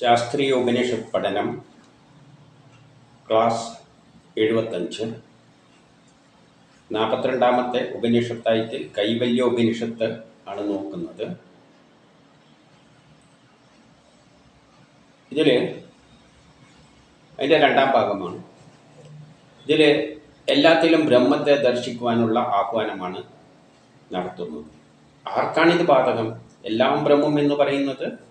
ശാസ്ത്രീയ ഉപനിഷത്ത് പഠനം ക്ലാസ് എഴുപത്തഞ്ച്. നാൽപ്പത്തിരണ്ടാമത്തെ ഉപനിഷത്തായിട്ട് കൈവല്യ ഉപനിഷത്ത് ആണ് നോക്കുന്നത്. ഇതിൽ അതിന്റെ രണ്ടാം ഭാഗമാണ്. ഇതിൽ എല്ലാത്തിലും ബ്രഹ്മത്തെ ദർശിക്കുവാനുള്ള ആഹ്വാനമാണ് നടത്തുന്നത്. ആർക്കാണിത് ബാധകം? എല്ലാം ബ്രഹ്മം എന്ന് പറയുന്നത്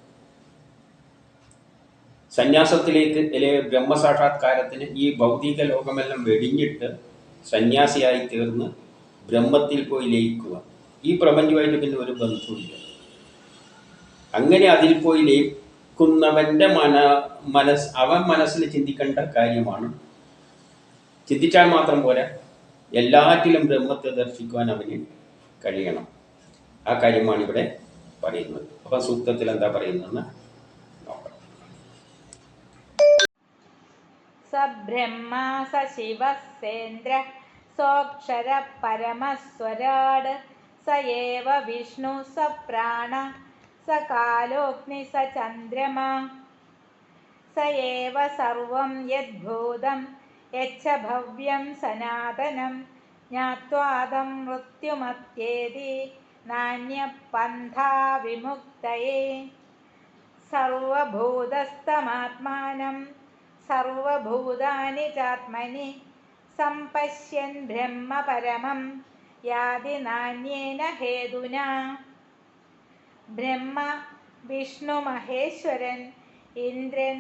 സന്യാസത്തിലേക്ക് അല്ലെ ബ്രഹ്മസാക്ഷാത്കാരത്തിന് ഈ ഭൗതിക ലോകമെല്ലാം വെടിഞ്ഞിട്ട് സന്യാസിയായി തീർന്ന് ബ്രഹ്മത്തിൽ പോയി ലയിക്കുക. ഈ പ്രപഞ്ചമായിട്ട് പിന്നെ ഒരു ബന്ധമില്ല അങ്ങനെ അതിൽ പോയി ലയിക്കുന്നവന്റെ മന മനസ് അവൻ മനസ്സിൽ ചിന്തിക്കേണ്ട കാര്യമാണ്. ചിന്തിച്ചാൽ മാത്രം പോരാ. എല്ലാറ്റിലും ബ്രഹ്മത്തെ ദർശിക്കുവാൻ അവന് കഴിയണം. ആ കാര്യമാണ് ഇവിടെ പറയുന്നത്. അപ്പം സൂക്തത്തിൽ എന്താ പറയുന്നതെന്ന് स ब्रह्मा स शिवः सेन्द्र सोऽक्षर परमस्वराड् स एव विष्णु स प्राण स कालोऽग्नि स चन्द्रमा स एव सर्वं यद्भूतं यच्च भव्यं सनातनं ज्ञात्वादं मृत्युमत्येति नान्यपन्था विमुक्तये सर्वभूतस्थमात्मानं സർവഭൂതാനി ചാത്മനി സംപശ്യൻ ബ്രഹ്മപരമം യാതി നാണ്യേന ഹേതുന. ബ്രഹ്മ വിഷ്ണു മഹേശ്വരൻ ഇന്ദ്രൻ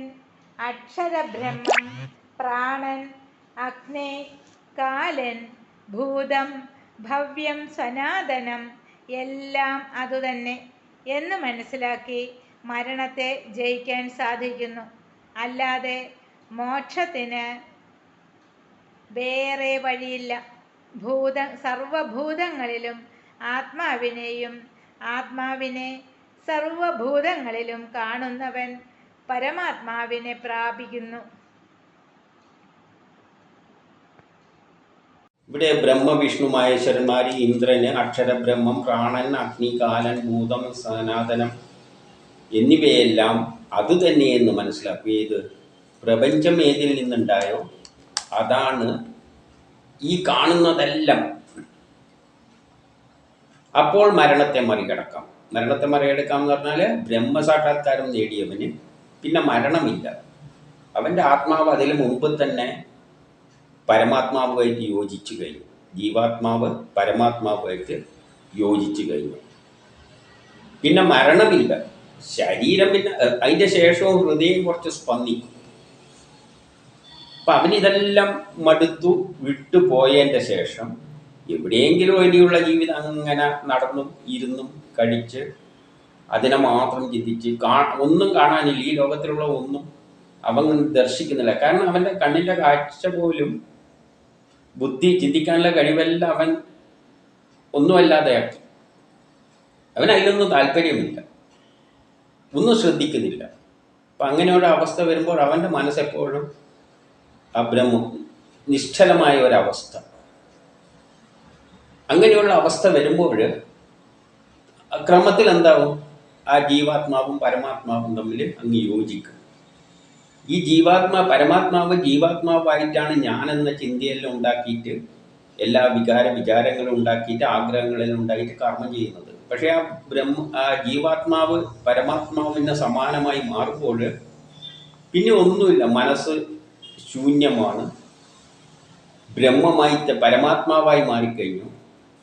അക്ഷരബ്രഹ്മം പ്രാണൻ അഗ്നി കാലൻ ഭൂതം ഭവ്യം സനാതനം എല്ലാം അതുതന്നെ എന്ന് മനസ്സിലാക്കി മരണത്തെ ജയിക്കാൻ സാധിക്കുന്നു. അല്ലാതെ മോക്ഷത്തിന് വേറെ വഴിയില്ല. ഭൂത സർവഭൂതങ്ങളിലും ആത്മാവിനെയും ആത്മാവിനെ സർവഭൂതങ്ങളിലും കാണുന്നവൻ പരമാത്മാവിനെ പ്രാപിക്കുന്നു. ഇവിടെ ബ്രഹ്മ വിഷ്ണു മഹേശ്വരന്മാർ ഇന്ദ്രന് അക്ഷരബ്രഹ്മം പ്രാണൻ അഗ്നി കാലൻ ഭൂതം സനാതനം എന്നിവയെല്ലാം അത് തന്നെയെന്ന് മനസ്സിലാക്കുക. ഏത്? പ്രപഞ്ചം ഏതിൽ നിന്നുണ്ടായോ? അതാണ് ഈ കാണുന്നതെല്ലാം. അപ്പോൾ മരണത്തെ മറികടക്കാം. മരണത്തെ മറികടക്കാം എന്ന് പറഞ്ഞാൽ ബ്രഹ്മസാക്ഷാത്കാരം നേടിയവന് പിന്നെ മരണമില്ല. അവന്റെ ആത്മാവ് അതിൽ മുമ്പ് തന്നെ പരമാത്മാവുമായിട്ട് യോജിച്ചു കഴിഞ്ഞു. ജീവാത്മാവ് പരമാത്മാവുമായിട്ട് യോജിച്ചു കഴിഞ്ഞു. പിന്നെ മരണമില്ല. ശരീരം പിന്നെ അതിന്റെ ശേഷവും ഹൃദയം കുറച്ച് സ്പന്ദിക്കും. അപ്പം അവനിതെല്ലാം മടുത്തു വിട്ടു പോയതിന്റെ ശേഷം എവിടെയെങ്കിലും ഇനിയുള്ള ജീവിതം അങ്ങനെ നടന്നും ഇരുന്നും കഴിച്ച് അതിനെ മാത്രം ചിന്തിച്ച് കാ ഒന്നും കാണാനില്ല. ഈ ലോകത്തിലുള്ള ഒന്നും അവൻ ദർശിക്കുന്നില്ല. കാരണം അവന്റെ കണ്ണിന്റെ കാഴ്ച പോലും ബുദ്ധി ചിന്തിക്കാനുള്ള കഴിവെല്ലാം അവൻ ഒന്നുമല്ലാതെയാക്കി അവൻ അതിലൊന്നും താല്പര്യമില്ല ഒന്നും ശ്രദ്ധിക്കുന്നില്ല. അപ്പം അങ്ങനെ ഒരു അവസ്ഥ വരുമ്പോൾ അവന്റെ മനസ്സെപ്പോഴും അബ്രഹ്മം. നിശ്ചലമായ ഒരവസ്ഥ. അങ്ങനെയുള്ള അവസ്ഥ വരുമ്പോൾ ക്രമത്തിൽ എന്താവും? ആ ജീവാത്മാവും പരമാത്മാവും തമ്മിൽ അങ്ങ് യോജിക്കും. ഈ ജീവാത്മാ പരമാത്മാവ് ജീവാത്മാവായിട്ടാണ് ഞാൻ എന്ന ചിന്തയെല്ലാം ഉണ്ടാക്കിയിട്ട് എല്ലാ വികാര വിചാരങ്ങളും ഉണ്ടാക്കിയിട്ട് ആഗ്രഹങ്ങളെല്ലാം ഉണ്ടാക്കിയിട്ട് കർമ്മം ചെയ്യുന്നത്. പക്ഷേ ആ ബ്രഹ്മ ആ ജീവാത്മാവ് പരമാത്മാവിന് സമാനമായി മാറുമ്പോൾ പിന്നെ ഒന്നുമില്ല. മനസ്സ് ശൂന്യമാണ്. ബ്രഹ്മമായി പരമാത്മാവായി മാറിക്കഴിഞ്ഞു.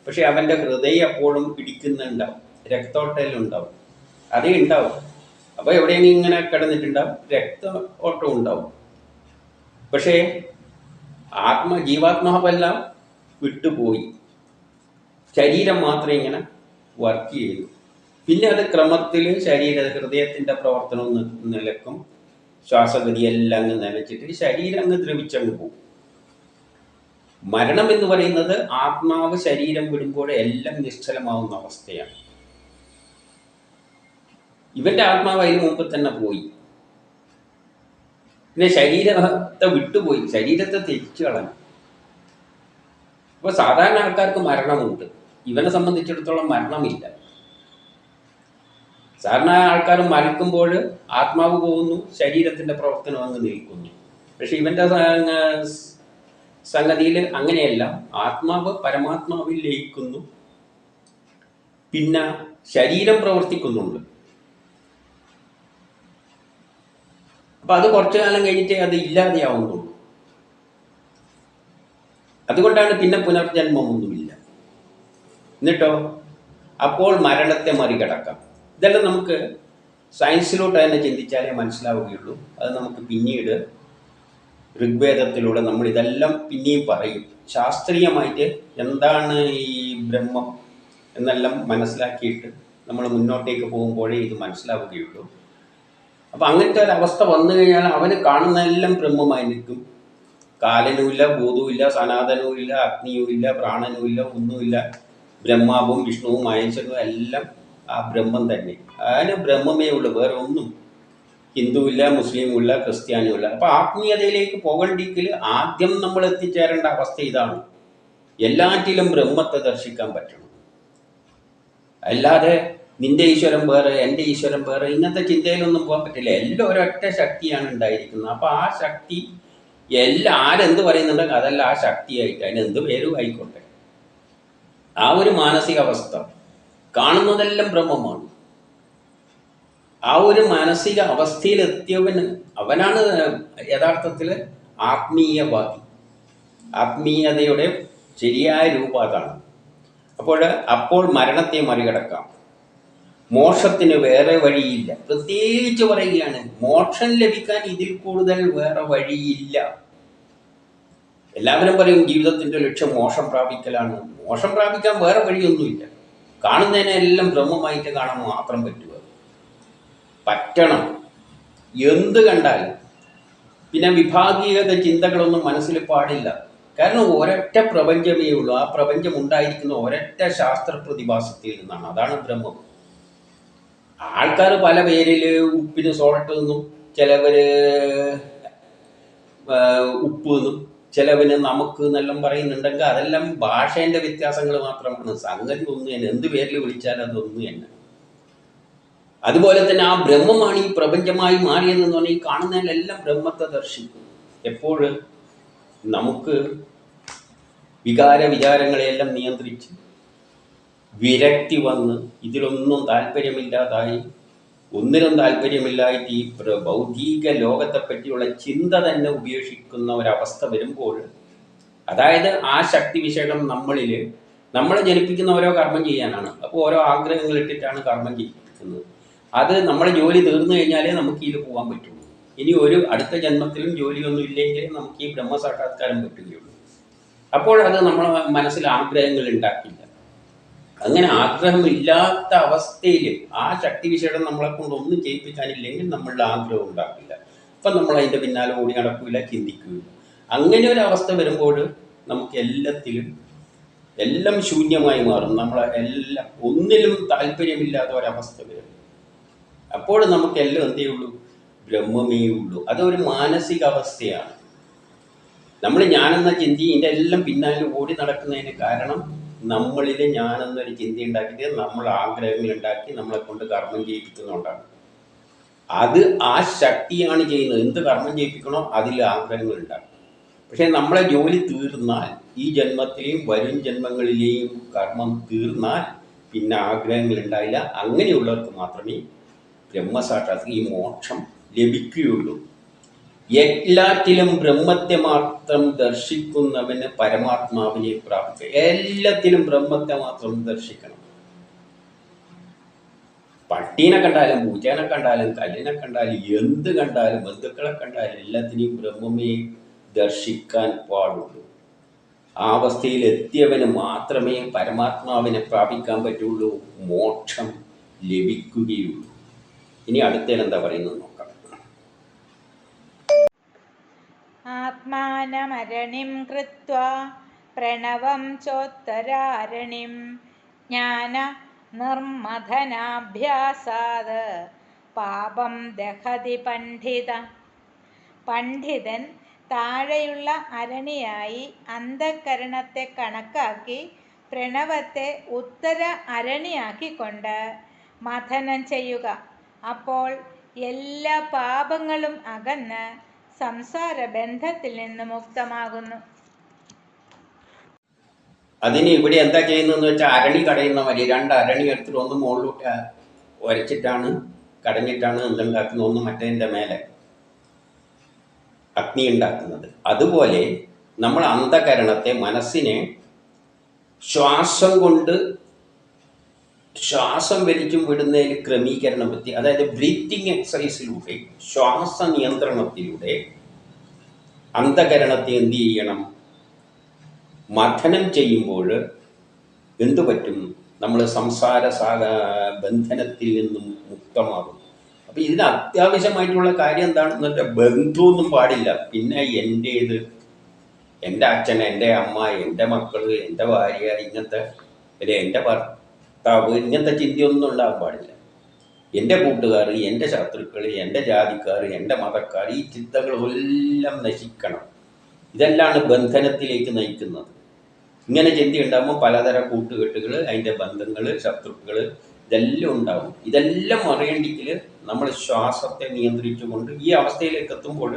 പക്ഷെ അവന്റെ ഹൃദയം എപ്പോഴും പിടിക്കുന്നുണ്ടാവും. രക്തോട്ടെല്ലാം ഉണ്ടാവും അതേ ഉണ്ടാവും. അപ്പോൾ എവിടെയെങ്കിലും ഇങ്ങനെ കിടന്നിട്ടുണ്ടാവും. രക്ത ഓട്ടം ഉണ്ടാവും. പക്ഷേ ആത്മ ജീവാത്മാവെല്ലാം വിട്ടുപോയി. ശരീരം മാത്രമേ ഇങ്ങനെ വർക്ക് ചെയ്തു പിന്നെ അത് ക്രമത്തിൽ ശരീര ഹൃദയത്തിന്റെ പ്രവർത്തനം നിലക്കും ശ്വാസഗതി എല്ലാം അങ്ങ് നിലച്ചിട്ട് ശരീരം അങ്ങ് ദ്രവിച്ചങ്ങ് പോകും. മരണം എന്ന് പറയുന്നത് ആത്മാവ് ശരീരം വിടുമ്പോൾ എല്ലാം നിശ്ചലമാവുന്ന അവസ്ഥയാണ്. ഇവന്റെ ആത്മാവ് അതിന് മുമ്പ് തന്നെ പോയി. പിന്നെ ശരീരത്തെ വിട്ടുപോയി. ശരീരത്തെ തിരിച്ചു കളഞ്ഞു. അപ്പോൾ സാധാരണ ആൾക്കാർക്ക് മരണമുണ്ട്. ഇവനെ സംബന്ധിച്ചിടത്തോളം മരണമില്ല. സാധാരണ ആൾക്കാർ മരിക്കുമ്പോൾ ആത്മാവ് പോകുന്നു ശരീരത്തിന്റെ പ്രവർത്തനം അങ്ങ് നിൽക്കുന്നു. പക്ഷെ ഇവന്റെ സംഗതിയിൽ അങ്ങനെയല്ല. ആത്മാവ് പരമാത്മാവിൽ ലയിക്കുന്നു. പിന്നെ ശരീരം പ്രവർത്തിക്കുന്നുണ്ട്. അപ്പൊ അത് കുറച്ചു കാലം കഴിഞ്ഞിട്ട് അത് ഇല്ലാതെയാവുന്നുള്ളൂ അതുകൊണ്ടാണ് പിന്നെ പുനർജന്മമൊന്നുമില്ല. എന്നിട്ടോ? അപ്പോൾ മരണത്തെ മറികടക്കാം. ഇതെല്ലാം നമുക്ക് സയൻസിലോട്ട് തന്നെ ചിന്തിച്ചാലേ മനസ്സിലാവുകയുള്ളൂ. അത് നമുക്ക് പിന്നീട് ഋഗ്വേദത്തിലൂടെ നമ്മൾ ഇതെല്ലാം പിന്നെയും പറയും. ശാസ്ത്രീയമായിട്ട് എന്താണ് ഈ ബ്രഹ്മം എന്നെല്ലാം മനസ്സിലാക്കിയിട്ട് നമ്മൾ മുന്നോട്ടേക്ക് പോകുമ്പോഴേ ഇത് മനസ്സിലാവുകയുള്ളൂ. അപ്പം അങ്ങനത്തെ ഒരു അവസ്ഥ വന്നു കഴിഞ്ഞാൽ അവന് കാണുന്നതെല്ലാം ബ്രഹ്മമായി നിൽക്കും. കാലനുമില്ല ഭൂതവുമില്ല സനാതനവുമില്ല അഗ്നിയുമില്ല പ്രാണനുമില്ല ഒന്നുമില്ല. ബ്രഹ്മാവും വിഷ്ണുവും മഹേശ്വരനും എല്ലാം ആ ബ്രഹ്മം തന്നെ. അതിന് ബ്രഹ്മമേ ഉള്ളൂ. വേറെ ഒന്നും ഹിന്ദുവില്ല മുസ്ലിമുമില്ല ക്രിസ്ത്യാനുമില്ല അപ്പൊ ആത്മീയതയിലേക്ക് പോകണ്ടെങ്കിൽ ആദ്യം നമ്മൾ എത്തിച്ചേരേണ്ട അവസ്ഥ ഇതാണ്. എല്ലാറ്റിലും ബ്രഹ്മത്തെ ദർശിക്കാൻ പറ്റണം. അല്ലാതെ നിന്റെ ഈശ്വരൻ വേറെ എന്റെ ഈശ്വരൻ വേറെ ഇങ്ങനത്തെ ചിന്തയിലൊന്നും പോകാൻ പറ്റില്ല. എല്ലാം ഒരൊറ്റ ശക്തിയാണ് ഉണ്ടായിരിക്കുന്നത്. അപ്പൊ ആ ശക്തി എല്ലാം ആരെന്ത് പറയുന്നുണ്ടെങ്കിൽ അതല്ല ആ ശക്തിയായിട്ട് അതിന് എന്ത് പേരും ആയിക്കോട്ടെ. ആ ഒരു മാനസികാവസ്ഥ. കാണുന്നതെല്ലാം ബ്രഹ്മമാണ്. ആ ഒരു മാനസിക അവസ്ഥയിലെത്തിയവന് അവനാണ് യഥാർത്ഥത്തിൽ ആത്മീയവാദി. ആത്മീയതയുടെ ശരിയായ രൂപം അതാണ്. അപ്പോൾ അപ്പോൾ മരണത്തെ മറികടക്കാം. മോക്ഷത്തിന് വേറെ വഴിയില്ല. പ്രത്യേകിച്ച് പറയുകയാണ് മോക്ഷം ലഭിക്കാൻ ഇതിൽ കൂടുതൽ വേറെ വഴിയില്ല. എല്ലാവരും പറയും ജീവിതത്തിന്റെ ലക്ഷ്യം മോക്ഷം പ്രാപിക്കലാണ്. മോക്ഷം പ്രാപിക്കാൻ വേറെ വഴിയൊന്നുമില്ല. കാണുന്നതിനെല്ലാം ബ്രഹ്മമായിട്ട് കാണാൻ മാത്രം പറ്റുക പറ്റണം. എന്ത് കണ്ടാലും. പിന്നെ വിഭാഗീയത ചിന്തകളൊന്നും മനസ്സിൽ പാടില്ല. കാരണം ഒരൊറ്റ പ്രപഞ്ചമേ ഉള്ളൂ. ആ പ്രപഞ്ചം ഉണ്ടായിരിക്കുന്ന ഒരൊറ്റ ശാസ്ത്ര പ്രതിഭാസത്തിൽ നിന്നാണ്. അതാണ് ബ്രഹ്മം. ആൾക്കാർ പല പേരിൽ ഉപ്പിന് സോൾട്ട് എന്നും ചിലവര് ഉപ്പ് എന്നും ചിലവന് നമുക്ക് എന്നെല്ലാം പറയുന്നുണ്ടെങ്കിൽ അതെല്ലാം ഭാഷേന്റെ വ്യത്യാസങ്ങൾ മാത്രമാണ്. സംഗതി ഒന്ന് തന്നെ എന്ത് പേരിൽ വിളിച്ചാലും അതൊന്നു തന്നെ. അതുപോലെ തന്നെ ആ ബ്രഹ്മമാണ് ഈ പ്രപഞ്ചമായി മാറിയതെന്ന് പറഞ്ഞാൽ ഈ കാണുന്നതിലെല്ലാം ബ്രഹ്മത്തെ ദർശിക്കും. എപ്പോഴ് നമുക്ക് വികാര വിചാരങ്ങളെയെല്ലാം നിയന്ത്രിച്ച് വിരക്തി വന്ന് ഇതിലൊന്നും താല്പര്യമില്ലാതായി ഒന്നിനും താല്പര്യമില്ലായിട്ട് ഈ ഭൗതിക ലോകത്തെ പറ്റിയുള്ള ചിന്ത തന്നെ ഉപേക്ഷിക്കുന്ന ഒരവസ്ഥ വരുമ്പോൾ അതായത് ആ ശക്തി വിശേഷം നമ്മളിൽ നമ്മളെ ജനിപ്പിക്കുന്ന ഓരോ കർമ്മം ചെയ്യാനാണ്. അപ്പോൾ ഓരോ ആഗ്രഹങ്ങൾ ഇട്ടിട്ടാണ് കർമ്മം ചെയ്യിപ്പിക്കുന്നത് അത് നമ്മുടെ ജോലി തീർന്നു കഴിഞ്ഞാലേ നമുക്ക് ഇതിൽ പോകാൻ പറ്റുള്ളൂ. ഇനി ഒരു അടുത്ത ജന്മത്തിലും ജോലിയൊന്നും ഇല്ലെങ്കിൽ നമുക്ക് ഈ ബ്രഹ്മസാക്ഷാത്കാരം പറ്റുകയുള്ളൂ. അപ്പോൾ അത് നമ്മളെ മനസ്സിൽ ആഗ്രഹങ്ങൾ ഉണ്ടാക്കില്ല. അങ്ങനെ ആഗ്രഹമില്ലാത്ത അവസ്ഥയിൽ ആ ശക്തി വിശേഷം നമ്മളെ കൊണ്ട് ഒന്നും ചെയ്യിപ്പിക്കാനില്ലെങ്കിൽ നമ്മളുടെ ആഗ്രഹം ഉണ്ടാക്കില്ല അപ്പം നമ്മൾ അതിന്റെ പിന്നാലെ ഓടി നടക്കില്ല ചിന്തിക്കുകയില്ല അങ്ങനെ ഒരു അവസ്ഥ വരുമ്പോൾ നമുക്ക് എല്ലാത്തിലും എല്ലാം ശൂന്യമായി മാറും. നമ്മളെ എല്ലാം ഒന്നിലും താല്പര്യമില്ലാത്ത ഒരവസ്ഥ വരും. അപ്പോൾ നമുക്ക് എല്ലാം എന്തേ ഉള്ളൂ ബ്രഹ്മമേ ഉള്ളൂ. അതൊരു മാനസിക അവസ്ഥയാണ് നമ്മൾ ഞാനെന്ന ചിന്തി ഇതിന്റെ എല്ലാം പിന്നാലെ ഓടി നടക്കുന്നതിന് കാരണം നമ്മളിൽ ഞാനെന്നൊരു ചിന്ത ഉണ്ടാക്കിയിട്ട് നമ്മൾ ആഗ്രഹങ്ങൾ ഉണ്ടാക്കി നമ്മളെ കൊണ്ട് കർമ്മം ചെയ്യിപ്പിക്കുന്നതുകൊണ്ടാണ്. അത് ആ ശക്തിയാണ് ചെയ്യുന്നത്. എന്ത് കർമ്മം ചെയ്യിപ്പിക്കണോ അതിൽ ആഗ്രഹങ്ങൾ ഉണ്ടാക്കും പക്ഷേ നമ്മളെ ജോലി തീർന്നാൽ ഈ ജന്മത്തിലെയും വരും ജന്മങ്ങളിലെയും കർമ്മം തീർന്നാൽ പിന്നെ ആഗ്രഹങ്ങൾ ഉണ്ടായില്ല. അങ്ങനെയുള്ളവർക്ക് മാത്രമേ ബ്രഹ്മസാക്ഷാത് ഈ മോക്ഷം ലഭിക്കുകയുള്ളൂ. എല്ലാറ്റിലും ബ്രഹ്മത്തെ മാത്രം ദർശിക്കുന്നവന് പരമാത്മാവിനെ പ്രാപിക്കുക. എല്ലാത്തിലും ബ്രഹ്മത്തെ മാത്രം ദർശിക്കണം. പട്ടീനെ കണ്ടാലും പൂച്ചേനെ കണ്ടാലും കല്ലിനെ കണ്ടാലും എന്ത് കണ്ടാലും ബന്ധുക്കളെ കണ്ടാലും എല്ലാത്തിനെയും ബ്രഹ്മമേ ദർശിക്കാൻ പാടുള്ളൂ. ആ അവസ്ഥയിൽ എത്തിയവന് മാത്രമേ പരമാത്മാവിനെ പ്രാപിക്കാൻ പറ്റുള്ളൂ. മോക്ഷം ലഭിക്കുകയുള്ളൂ. ഇനി അടുത്തേൽ എന്താ പറയുന്നത്? കൃത്വാ പ്രണവം ചോത്തരാരണിം ജ്ഞാന നിർമ്മഥനാഭ്യാസാത് പാപം ദഹതി പണ്ഡിത. പണ്ഡിതൻ താഴെയുള്ള അരണിയായി അന്ധകരണത്തെ കണക്കാക്കി പ്രണവത്തെ ഉത്തര അരണിയാക്കിക്കൊണ്ട് മഥനം ചെയ്യുക. അപ്പോൾ എല്ലാ പാപങ്ങളും അകന്ന് സംസാര ബന്ധത്തിൽ നിന്ന് മുക്തമാകുന്നു. അതിന് ഇവിടെ എന്താ ചെയ്യുന്നതെന്ന് വെച്ചാൽ അരണി കടയുന്ന മതി രണ്ട് അരണി എടുത്തിട്ട് ഒന്ന് മുകളിലോട്ട് ഒരച്ചിട്ടാണ് കടഞ്ഞിട്ടാണ് എന്തുണ്ടാക്കുന്നത് ഒന്ന് മറ്റേതിന്റെ മേലെ അഗ്നി ഉണ്ടാക്കുന്നത്. അതുപോലെ നമ്മൾ അന്ധകരണത്തെ മനസ്സിനെ ശ്വാസം കൊണ്ട് ശ്വാസം വലിച്ചും വിടുന്നതിൽ ക്രമീകരണം പറ്റി അതായത് ബ്രീത്തിങ് എക്സസൈസിലൂടെ ശ്വാസ നിയന്ത്രണത്തിലൂടെ അന്ധകരണത്തെ എന്ത് ചെയ്യണം? മഥനം ചെയ്യുമ്പോൾ എന്തു പറ്റും? നമ്മൾ സംസാര ബന്ധനത്തിൽ നിന്നും മുക്തമാകും. അപ്പം ഇതിന് അത്യാവശ്യമായിട്ടുള്ള കാര്യം എന്താണെന്ന് വെച്ചാൽ ബന്ധുവൊന്നും പാടില്ല. പിന്നെ എന്റേത് എന്റെ അച്ഛൻ എന്റെ അമ്മ എന്റെ മക്കൾ എന്റെ ഭാര്യ ഇങ്ങനത്തെ അല്ലെ എന്റെ ഭർത്താവ് ഇങ്ങനത്തെ ചിന്തയൊന്നും ഉണ്ടാകാൻ പാടില്ല. എന്റെ കൂട്ടുകാർ എന്റെ ശത്രുക്കൾ എന്റെ ജാതിക്കാർ എന്റെ മതക്കാർ ഈ ചിന്തകളെല്ലാം നശിക്കണം. ഇതെല്ലാം ബന്ധനത്തിലേക്ക് നയിക്കുന്നത്. ഇങ്ങനെ ചിന്ത ഉണ്ടാകുമ്പോൾ പലതരം കൂട്ടുകെട്ടുകൾ അതിന്റെ ബന്ധങ്ങൾ ശത്രുക്കൾ ഇതെല്ലാം ഉണ്ടാവും ഇതെല്ലാം അറിയണ്ടെങ്കിൽ നമ്മൾ ശ്വാസത്തെ നിയന്ത്രിച്ചുകൊണ്ട് ഈ അവസ്ഥയിലേക്ക് എത്തുമ്പോൾ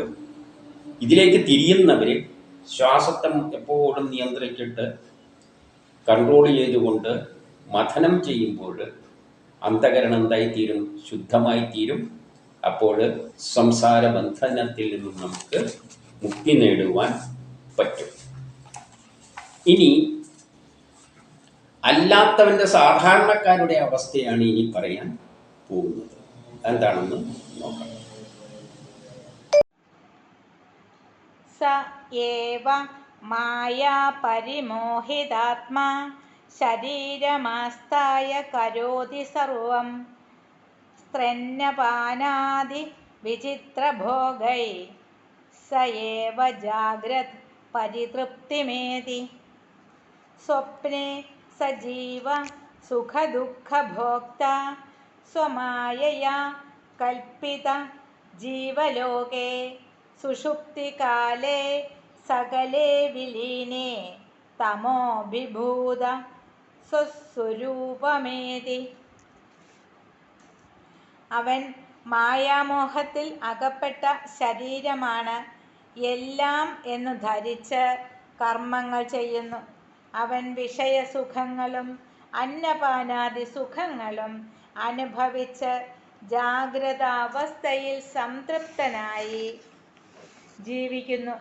ഇതിലേക്ക് തിരിയുന്നവർ ശ്വാസത്തെ എപ്പോഴും നിയന്ത്രിച്ചിട്ട് കൺട്രോൾ ചെയ്തുകൊണ്ട് മഥനം ചെയ്യുമ്പോൾ അന്ധകരണം എന്തായിത്തീരും ശുദ്ധമായി തീരും അപ്പോൾ സംസാര ബന്ധനത്തിൽ നിന്നും നമുക്ക് മുക്തി നേടുവാൻ പറ്റും. ഇനി അല്ലാത്തവന്റെ സാധാരണക്കാരുടെ അവസ്ഥയാണ് ഇനി പറയാൻ പോകുന്നത്. എന്താണെന്ന് നോക്കാം. സ ഏവ മായാ പരിമോഹിതാത്മാ शरीरमास्ताय करोति सर्वं स्त्रन्यपानादिविचित्रभोगै स एव जाग्रत् परितृप्तिमेति स्वप्ने सजीव सुखदुःखभोक्ता स्वमायया कल्पितजीवलोके सुषुप्तिकाले सकले विलीने तमोऽभिभूत സ്വസ്വരൂപമേതി. അവൻ മായാമോഹത്തിൽ അകപ്പെട്ട ശരീരമാണ് എല്ലാം എന്ന് ധരിച്ച് കർമ്മങ്ങൾ ചെയ്യുന്നു. അവൻ വിഷയസുഖങ്ങളും അന്നപാനാദി സുഖങ്ങളും അനുഭവിച്ച് ജാഗ്രതാവസ്ഥയിൽ സംതൃപ്തനായി ജീവിക്കുന്നു.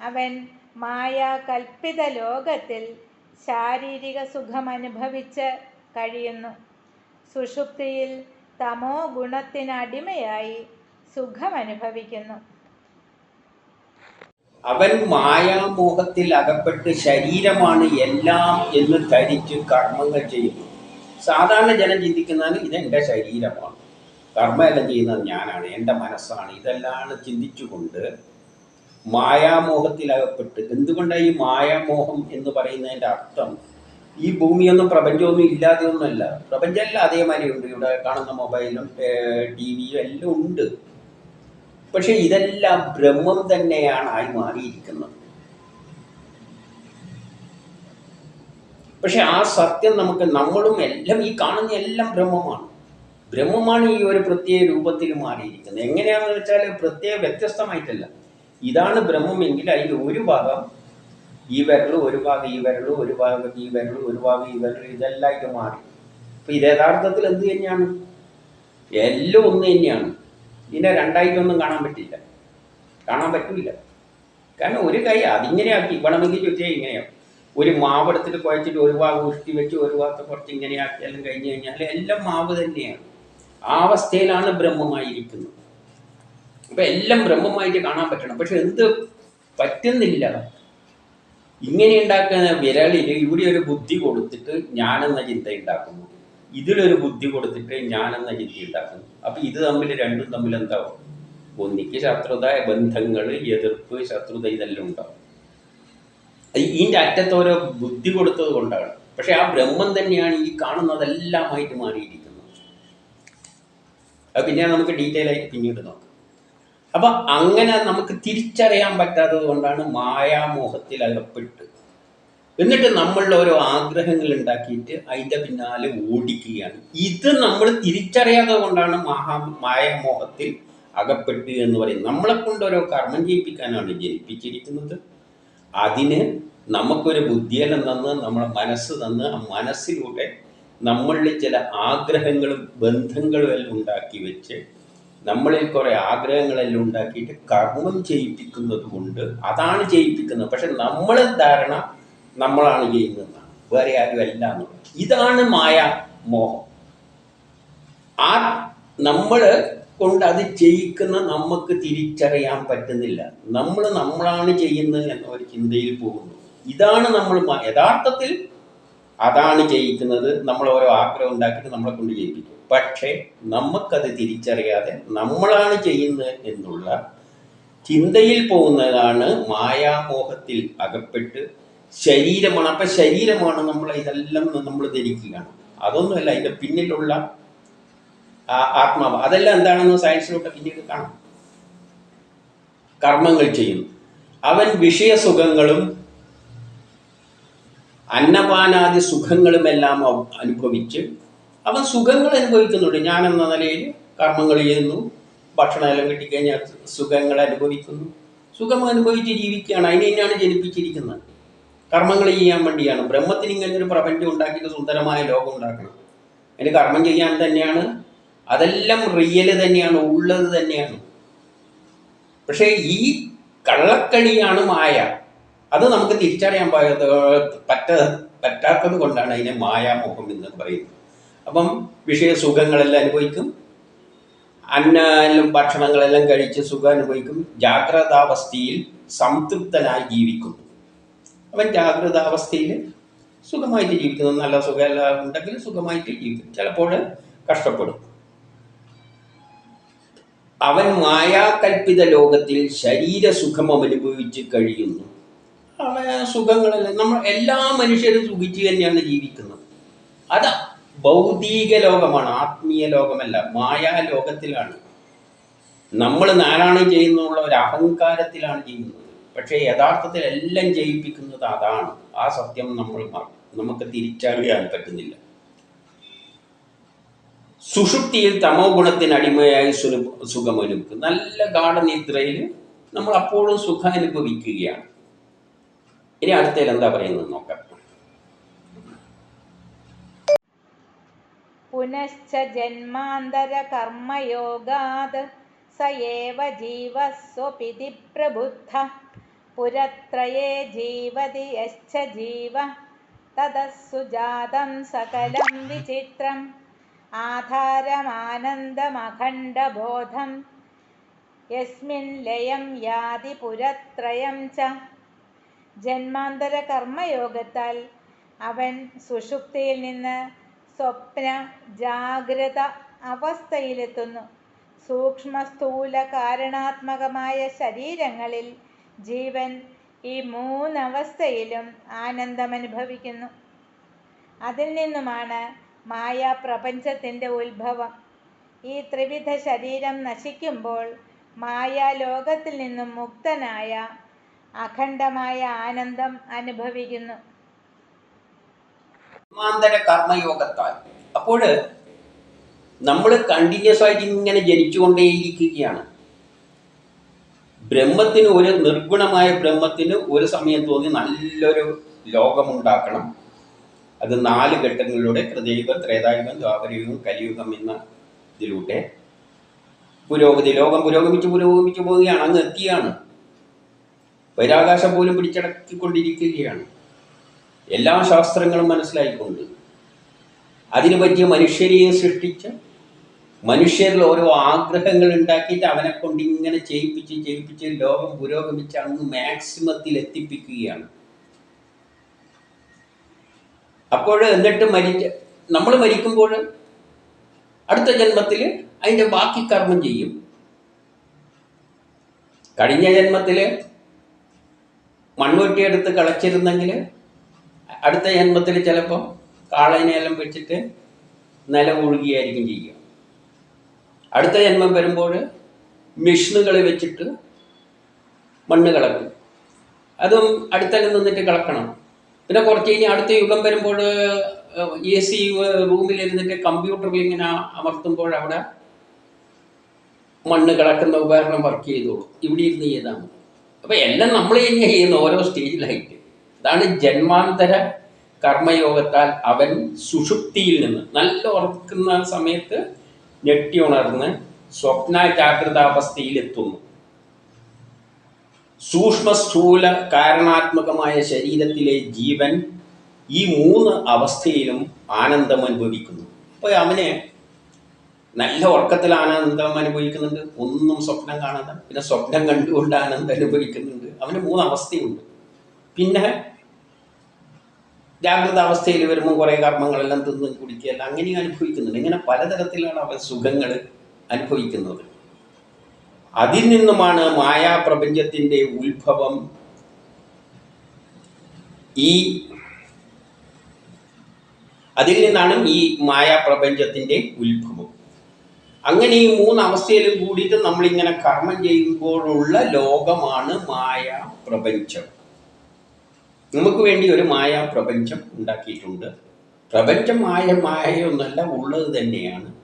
അവൻ മായാകൽപ്പിത ലോകത്തിൽ ശാരീരിക സുഖമനുഭവിച്ച് കഴിയുന്നു. സുഷുപ്തിയിൽ തമോ ഗുണത്തിനടിമയായി സുഖമനുഭവിക്കുന്നു. അവൻ മായാമോഹത്തിൽ അകപ്പെട്ട് ശരീരമാണ് എല്ലാം എന്ന് ധരിച്ച് കർമ്മങ്ങൾ ചെയ്യുന്നു. സാധാരണ ജനം ചിന്തിക്കുന്നതാണ് ഇത് എന്റെ ശരീരമാണ്. കർമ്മമെല്ലാം ചെയ്യുന്നത് ഞാനാണ് എന്റെ മനസ്സാണ്. ഇതെല്ലാം ചിന്തിച്ചുകൊണ്ട് മായാമോഹത്തിൽ അകപ്പെട്ട് എന്തുകൊണ്ടാണ് ഈ മായാമോഹം എന്ന് പറയുന്നതിന്റെ അർത്ഥം? ഈ ഭൂമിയൊന്നും പ്രപഞ്ചമൊന്നും ഇല്ലാതെ ഒന്നുമല്ല പ്രപഞ്ചമെല്ലാം അതേമാതിരി ഉണ്ട്. ഇവിടെ കാണുന്ന മൊബൈലും ടി വിയും എല്ലാം ഉണ്ട്. പക്ഷെ ഇതെല്ലാം ബ്രഹ്മം തന്നെയാണ് ആയി മാറിയിരിക്കുന്നത്. പക്ഷെ ആ സത്യം നമുക്ക് നമ്മളും എല്ലാം ഈ കാണുന്ന എല്ലാം ബ്രഹ്മമാണ്. ബ്രഹ്മമാണ് ഈ ഒരു പ്രത്യേക രൂപത്തിൽ മാറിയിരിക്കുന്നത്. എങ്ങനെയാണെന്ന് വെച്ചാൽ പ്രത്യേക വ്യത്യസ്തമായിട്ടല്ല. ഇതാണ് ബ്രഹ്മമെങ്കിൽ അതിൽ ഒരു ഭാഗം ഈ വരളു ഒരു ഭാഗം ഈ വരളു ഒരു ഭാഗം ഈ വരളു ഒരു ഭാഗം ഈ വരളു ഇതെല്ലാം ഇത് മാറി. അപ്പൊ ഇത് യഥാർത്ഥത്തിൽ എന്ത് തന്നെയാണ്? എല്ലാം ഒന്ന് തന്നെയാണ്. ഇതിനെ രണ്ടായിട്ടൊന്നും കാണാൻ പറ്റില്ല. കാണാൻ പറ്റില്ല കാരണം ഒരു കൈ അതിങ്ങനെ ആക്കി വേണമെങ്കിൽ ചോദിച്ചാൽ ഇങ്ങനെയാവും. ഒരു മാവ് എടുത്തിട്ട് കുഴച്ചിട്ട് ഒരു ഭാഗം ഉഷ്ടി വെച്ച് ഒരു ഭാഗത്ത് കുറച്ച് ഇങ്ങനെ കഴിഞ്ഞ് കഴിഞ്ഞാൽ എല്ലാം മാവ് തന്നെയാണ്. ആ അവസ്ഥയിലാണ് ബ്രഹ്മമായിരിക്കുന്നത്. അപ്പൊ എല്ലാം ബ്രഹ്മമായിട്ട് കാണാൻ പറ്റണം. പക്ഷെ എന്ത് പറ്റുന്നില്ല. ഇങ്ങനെ ഉണ്ടാക്കുന്ന വിരളിൽ ഇവിടെ ഒരു ബുദ്ധി കൊടുത്തിട്ട് ഞാനെന്ന ചിന്ത ഉണ്ടാക്കുന്നു. ഇതിലൊരു ബുദ്ധി കൊടുത്തിട്ട് ഞാനെന്ന ചിന്ത ഉണ്ടാക്കുന്നു. അപ്പൊ ഇത് തമ്മിൽ രണ്ടും തമ്മിൽ എന്താവും ഒന്നിക്ക് ശത്രുത ബന്ധങ്ങൾ എതിർപ്പ് ശത്രുത ഇതെല്ലാം ഉണ്ടാവും. ഇതിന്റെ അറ്റത്ത് ഓരോ ബുദ്ധി കൊടുത്തത് കൊണ്ടാണ്. പക്ഷെ ആ ബ്രഹ്മം തന്നെയാണ് ഈ കാണുന്നതെല്ലാമായിട്ട് മാറിയിരിക്കുന്നത്. അത് പിന്നെ നമുക്ക് ഡീറ്റെയിൽ ആയിട്ട് പിന്നീട് നോക്കാം. അപ്പൊ അങ്ങനെ നമുക്ക് തിരിച്ചറിയാൻ പറ്റാത്തത് കൊണ്ടാണ് മായാമോഹത്തിൽ അകപ്പെട്ട്. എന്നിട്ട് നമ്മളുടെ ഓരോ ആഗ്രഹങ്ങൾ ഉണ്ടാക്കിയിട്ട് അതിന്റെ പിന്നാലെ ഓടിക്കുകയാണ്. ഇത് നമ്മൾ തിരിച്ചറിയാതെ കൊണ്ടാണ് മഹാ മായാമോഹത്തിൽ അകപ്പെട്ട് എന്ന് പറയുന്നത്. നമ്മളെ കൊണ്ട് ഓരോ കർമ്മം ചെയ്യിപ്പിക്കാനാണ് ജനിപ്പിച്ചിരിക്കുന്നത്. അതിന് നമുക്കൊരു ബുദ്ധിയെല്ലാം തന്ന് നമ്മളെ മനസ്സ് തന്ന് ആ മനസ്സിലൂടെ നമ്മളിൽ ചില ആഗ്രഹങ്ങളും ബന്ധങ്ങളും എല്ലാം ഉണ്ടാക്കി വെച്ച് നമ്മളിൽ കുറെ ആഗ്രഹങ്ങളെല്ലാം ഉണ്ടാക്കിയിട്ട് കർമ്മം ചെയ്യിപ്പിക്കുന്നത് കൊണ്ട് അതാണ് ചെയ്യിപ്പിക്കുന്നത്. പക്ഷെ നമ്മളെ ധാരണ നമ്മളാണ് ചെയ്യുന്നതെന്നാണ് വേറെ ആരും അല്ല ഇതാണ് മായ മോഹം. ആ നമ്മൾ കൊണ്ട് അത് ചെയ്യിക്കുന്ന നമുക്ക് തിരിച്ചറിയാൻ പറ്റുന്നില്ല. നമ്മൾ നമ്മളാണ് ചെയ്യുന്നത് എന്ന ഒരു ചിന്തയിൽ പോകുന്നു. ഇതാണ് നമ്മൾ യഥാർത്ഥത്തിൽ അതാണ് ചെയ്യിക്കുന്നത്. നമ്മൾ ഓരോ ആഗ്രഹം ഉണ്ടാക്കിയിട്ട് നമ്മളെ കൊണ്ട് ചെയ്യിപ്പിക്കും. പക്ഷേ നമുക്കത് തിരിച്ചറിയാതെ നമ്മളാണ് ചെയ്യുന്നത് എന്നുള്ള ചിന്തയിൽ പോകുന്നതാണ് മായാമോഹത്തിൽ അകപ്പെട്ട് ശരീരമാണ്. അപ്പൊ ശരീരമാണ് നമ്മൾ ഇതെല്ലാം നമ്മൾ ധരിക്കുകയാണ്. അതൊന്നുമല്ല അതിന്റെ പിന്നിലുള്ള ആത്മാവ്. അതെല്ലാം എന്താണെന്ന് സയൻസിലൂടെ പിന്നീട് കാണാം. കർമ്മങ്ങൾ ചെയ്യുന്നു. അവൻ വിഷയസുഖങ്ങളും അന്നപാനാദി സുഖങ്ങളുമെല്ലാം അനുഭവിച്ച് അവൻ സുഖങ്ങൾ അനുഭവിക്കുന്നുണ്ട്. ഞാൻ എന്ന നിലയിൽ കർമ്മങ്ങൾ ചെയ്യുന്നു. ഭക്ഷണമെല്ലാം കിട്ടിക്കഴിഞ്ഞാൽ സുഖങ്ങൾ അനുഭവിക്കുന്നു. സുഖം അനുഭവിച്ച് ജീവിക്കുകയാണ്. അതിനെ തന്നെയാണ് ജനിപ്പിച്ചിരിക്കുന്നത്. കർമ്മങ്ങൾ ചെയ്യാൻ വേണ്ടിയാണ്. ബ്രഹ്മത്തിന് ഇങ്ങനെ ഒരു പ്രപഞ്ചം ഉണ്ടാക്കിയിട്ട് സുന്ദരമായ ലോകം ഉണ്ടാക്കണം. അതിന് കർമ്മം ചെയ്യാൻ തന്നെയാണ്. അതെല്ലാം റിയൽ തന്നെയാണ്. ഉള്ളത് തന്നെയാണ്. പക്ഷേ ഈ കള്ളക്കളിയാണ് മായ. അത് നമുക്ക് തിരിച്ചറിയാൻ പറ്റ പറ്റാത്തത് കൊണ്ടാണ് അതിനെ മായാമോഹം എന്ന് പറയുന്നത്. അപ്പം വിഷയ സുഖങ്ങളെല്ലാം അനുഭവിക്കും. അന്നാലും ഭക്ഷണങ്ങളെല്ലാം കഴിച്ച് സുഖം അനുഭവിക്കും. ജാഗ്രതാവസ്ഥയിൽ സംതൃപ്തനായി ജീവിക്കുന്നു. അവൻ ജാഗ്രതാവസ്ഥയിൽ സുഖമായിട്ട് ജീവിക്കുന്നു. നല്ല സുഖമെല്ലാം ഉണ്ടെങ്കിൽ സുഖമായിട്ട് ജീവിക്കും. ചിലപ്പോൾ കഷ്ടപ്പെടും. അവൻ മായാകൽപ്പിത ലോകത്തിൽ ശരീരസുഖം അനുഭവിച്ച് കഴിയുന്നു. അവൻ സുഖങ്ങളെല്ലാം നമ്മൾ എല്ലാ മനുഷ്യരും സുഖിച്ച് തന്നെയാണ് ജീവിക്കുന്നത്. അത് ഭൗതിക ലോകമാണ് ആത്മീയ ലോകമല്ല മായാ ലോകത്തിലാണ് നമ്മൾ നാരായണം ചെയ്യുന്നുള്ള ഒരു അഹങ്കാരത്തിലാണ് ചെയ്യുന്നത് പക്ഷേ യഥാർത്ഥത്തിൽ എല്ലാം ജയിപ്പിക്കുന്നത് അതാണ്. ആ സത്യം നമ്മൾ നമുക്ക് തിരിച്ചറിയാൻ പറ്റുന്നില്ല. സുഷുപ്തിയിൽ തമോ ഗുണത്തിന് അടിമയായി സുഖം ഒരുക്കും നല്ല ഗാഠനിദ്രയിൽ നമ്മൾ അപ്പോഴും സുഖം അനുഭവിക്കുകയാണ് ഇനി അടുത്തതിൽ എന്താ പറയുന്നത് നോക്കാം. പുനശ്ച ജന്മാന്തരകർമ്മയോഗാത് സ ഏവ ജീവഃ സ്വപിതി പ്രബുദ്ധ പുരത്രയേ ജീവതി യശ്ച ജീവ. തതഃ സുജാതം സകലം വിചിത്രം. ആധാരമാനന്ദമഖണ്ഡബോധം. യസ്മിൻ ലയം യാതി പുരത്രയം ച. ജന്മാന്തര കർമ്മയോഗത്താൽ അവൻ സുഷുപ്തിയിൽ നിന്ന് സ്വപ്ന ജാഗ്രത അവസ്ഥയിലെത്തുന്നു. സൂക്ഷ്മ സ്ഥൂല കാരണാത്മകമായ ശരീരങ്ങളിൽ ജീവൻ ഈ മൂന്നവസ്ഥയിലും ആനന്ദമനുഭവിക്കുന്നു. അതിൽ നിന്നുമാണ് മായാ പ്രപഞ്ചത്തിന്റെ ഉത്ഭവം. ഈ ത്രിവിധ ശരീരം നശിക്കുമ്പോൾ മായാലോകത്തിൽ നിന്നും മുക്തനായ അഖണ്ഡമായ ആനന്ദം അനുഭവിക്കുന്നു. ജന്മാന്തര കർമ്മയോഗത്താൽ. അപ്പോൾ നമ്മൾ കണ്ടിന്യൂസ് ആയിട്ട് ഇങ്ങനെ ജനിച്ചുകൊണ്ടേയിരിക്കുകയാണ്. ബ്രഹ്മത്തിന് ഒരു നിർഗുണമായ ബ്രഹ്മത്തിന് ഒരു സമയം തോന്നി നല്ലൊരു ലോകമുണ്ടാക്കണം. അത് നാല് ഘട്ടങ്ങളിലൂടെ കൃതയുഗം ത്രേതായുഗം ദ്വാപരയുഗം കലിയുഗം എന്ന ഇതിലൂടെ പുരോഗതി ലോകം പുരോഗമിച്ച് പുരോഗമിച്ച് പോവുകയാണ് അങ്ങ് എത്തിയാണ്. ബഹിരാകാശം പോലും പിടിച്ചടക്കിക്കൊണ്ടിരിക്കുകയാണ്. എല്ലാ ശാസ്ത്രങ്ങളും മനസ്സിലായിക്കൊണ്ട് അതിനു പറ്റിയ മനുഷ്യരെയും സൃഷ്ടിച്ച് മനുഷ്യരിൽ ഓരോ ആഗ്രഹങ്ങൾ ഉണ്ടാക്കിയിട്ട് അവനെ കൊണ്ട് ഇങ്ങനെ ചെയ്യിപ്പിച്ച് ചെയ്യിപ്പിച്ച് ലോകം പുരോഗമിച്ച് അങ്ങ് മാക്സിമത്തിൽ എത്തിപ്പിക്കുകയാണ്. അപ്പോൾ എന്നിട്ട് മരിച്ച നമ്മൾ മരിക്കുമ്പോൾ അടുത്ത ജന്മത്തിൽ അതിന്റെ ബാക്കി കർമ്മം ചെയ്യും. കഴിഞ്ഞ ജന്മത്തിൽ മണ്ണൂറ്റിയെടുത്ത് കളച്ചിരുന്നെങ്കിൽ അടുത്ത ജന്മത്തിൽ ചിലപ്പോൾ കാളേനെയെല്ലാം വെച്ചിട്ട് നില ഒഴുകിയായിരിക്കും ചെയ്യുക. അടുത്ത ജന്മം വരുമ്പോൾ മിഷനുകൾ വെച്ചിട്ട് മണ്ണ് കളക്കും. അതും അടുത്തകം നിന്നിട്ട് കളക്കണം. പിന്നെ കുറച്ച് കഴിഞ്ഞ് അടുത്ത യുഗം വരുമ്പോൾ എ സി റൂമിലിരുന്നിട്ട് കമ്പ്യൂട്ടറിൽ ഇങ്ങനെ അമർത്തുമ്പോൾ അവിടെ മണ്ണ് കളക്കുന്ന ഉപകരണം വർക്ക് ചെയ്തോളൂ. ഇവിടെ ഇരുന്ന് ചെയ്താൽ മതി. അപ്പോൾ എല്ലാം നമ്മൾ തന്നെയാണ് ചെയ്യുന്ന ഓരോ സ്റ്റേജിലായിട്ട്. അതാണ് ജന്മാന്തര കർമ്മയോഗത്താൽ അവൻ സുഷുപ്തിയിൽ നിന്ന് നല്ല ഉറക്കുന്ന സമയത്ത് ഞെട്ടി ഉണർന്ന് സ്വപ്ന ജാഗ്രതാവസ്ഥയിൽ എത്തുന്നു. സൂക്ഷ്മ സ്ഥൂല കാരണാത്മകമായ ശരീരത്തിലെ ജീവൻ ഈ മൂന്ന് അവസ്ഥയിലും ആനന്ദം അനുഭവിക്കുന്നു. അപ്പോൾ അവന് നല്ല ഉറക്കത്തിൽ ആനന്ദം അനുഭവിക്കുന്നുണ്ട്. ഒന്നും സ്വപ്നം കാണാതെ പിന്നെ സ്വപ്നം കണ്ടുകൊണ്ട് ആനന്ദം അനുഭവിക്കുന്നുണ്ട്. അവന് മൂന്ന് അവസ്ഥയുണ്ട്. പിന്നെ ജാഗ്രത അവസ്ഥയിൽ വരുമ്പോൾ കുറേ കർമ്മങ്ങളെല്ലാം തിന്ന് കുടിക്കുകയല്ല അങ്ങനെയും അനുഭവിക്കുന്നുണ്ട്. ഇങ്ങനെ പലതരത്തിലാണ് അവൻ സുഖങ്ങൾ അനുഭവിക്കുന്നത്. അതിൽ നിന്നുമാണ് മായാപ്രപഞ്ചത്തിന്റെ ഉത്ഭവം. ഈ അതിൽ നിന്നാണ് ഈ മായാപ്രപഞ്ചത്തിന്റെ ഉത്ഭവം. അങ്ങനെ ഈ മൂന്ന് അവസ്ഥയിലും കൂടിയിട്ട് നമ്മളിങ്ങനെ കർമ്മം ചെയ്യുമ്പോഴുള്ള ലോകമാണ് മായ പ്രപഞ്ചം നമുക്ക് വേണ്ടി ഒരു മായ പ്രപഞ്ചം ഉണ്ടാക്കിയിട്ടുണ്ട്. പ്രപഞ്ചം മായ മായയൊന്നല്ല ഉള്ളത് തന്നെയാണ്.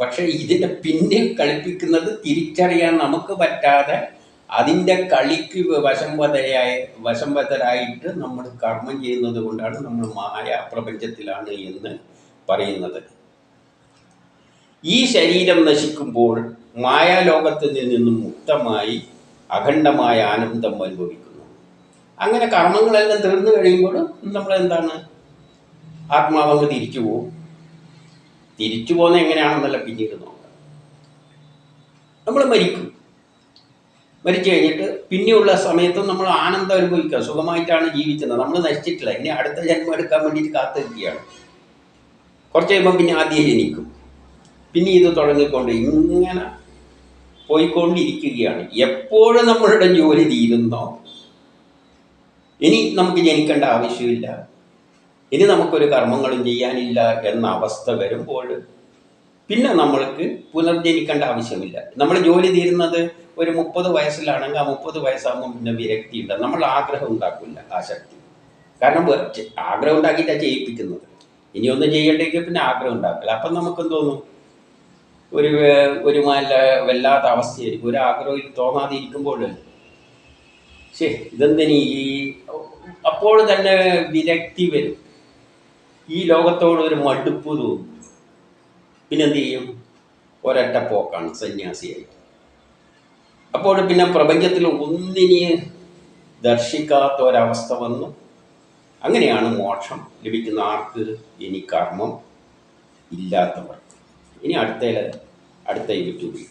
പക്ഷെ ഇതിന്റെ പിന്നിൽ കളിപ്പിക്കുന്നത് തിരിച്ചറിയാൻ നമുക്ക് പറ്റാതെ അതിന്റെ കളിക്ക് വശംവതയായ വശംവതരായിട്ട് നമ്മൾ കർമ്മം ചെയ്യുന്നത് കൊണ്ടാണ് നമ്മൾ മായ പ്രപഞ്ചത്തിലാണ് എന്ന് പറയുന്നത്. ഈ ശരീരം നശിക്കുമ്പോൾ മായാലോകത്തിൽ നിന്നും മുക്തമായി അഖണ്ഡമായ ആനന്ദം അനുഭവിക്കുന്നു. അങ്ങനെ കർമ്മങ്ങളെല്ലാം തീർന്നു കഴിയുമ്പോൾ നമ്മൾ എന്താണ്? ആത്മാവങ്ങ് തിരിച്ചു പോകും തിരിച്ചു പോകുന്ന എങ്ങനെയാണെന്നല്ല പിന്നീട് നോക്കാം. നമ്മൾ മരിക്കും. മരിച്ചു കഴിഞ്ഞിട്ട് പിന്നെയുള്ള സമയത്തും നമ്മൾ ആനന്ദം അനുഭവിക്കുക. സുഖമായിട്ടാണ് ജീവിക്കുന്നത്. നമ്മൾ നശിച്ചിട്ടില്ല. ഇനി അടുത്ത ജന്മം എടുക്കാൻ വേണ്ടിയിട്ട് കാത്തിരിക്കുകയാണ്. കുറച്ച് കഴിയുമ്പോൾ പിന്നെ ആദ്യം ജനിക്കും. പിന്നെ ഇത് തുടങ്ങിക്കൊണ്ട് ഇങ്ങനെ പോയിക്കൊണ്ടിരിക്കുകയാണ്. എപ്പോഴും നമ്മളുടെ ജോലി തീരുന്നോ? ഇനി നമുക്ക് ജനിക്കേണ്ട ആവശ്യമില്ല. ഇനി നമുക്കൊരു കർമ്മങ്ങളും ചെയ്യാനില്ല എന്ന അവസ്ഥ വരുമ്പോൾ പിന്നെ നമ്മൾക്ക് പുനർജനിക്കേണ്ട ആവശ്യമില്ല. നമ്മൾ ജോലി തീരുന്നത് ഒരു മുപ്പത് വയസ്സിലാണെങ്കിൽ ആ മുപ്പത് വയസ്സാകുമ്പോൾ പിന്നെ വിരക്തി ഉണ്ട് നമ്മൾ ആഗ്രഹം ഉണ്ടാക്കില്ല ആ ശക്തി. കാരണം ആഗ്രഹം ഉണ്ടാക്കിയിട്ടാണ് ചെയ്യിപ്പിക്കുന്നത്. ഇനി ഒന്നും ചെയ്യണ്ടെങ്കിൽ പിന്നെ ആഗ്രഹം ഉണ്ടാക്കില്ല അപ്പം നമുക്കും തോന്നും? ഒരു ഒരു വല്ലാത്ത അവസ്ഥയായിരിക്കും. ഒരു ആഗ്രഹം തോന്നാതെ ഇരിക്കുമ്പോൾ ശേ ഇതെന്തിനീ ഈ അപ്പോൾ തന്നെ വിരക്തി വരും. ഈ ലോകത്തോട് ഒരു മടുപ്പ് തോന്നും. പിന്നെന്ത് ചെയ്യും ഒരൊറ്റ പോക്കാണ് സന്യാസിയായി. അപ്പോൾ പിന്നെ പ്രപഞ്ചത്തിൽ ഒന്നിനെ ദർശിക്കാത്ത ഒരവസ്ഥ വന്നു. അങ്ങനെയാണ് മോക്ഷം. ലഭിക്കുന്ന ആർക്ക്? ഇനി കർമ്മം ഇല്ലാത്തവർ ഇനി അടുത്ത അടുത്ത യൂട്യൂബിൽ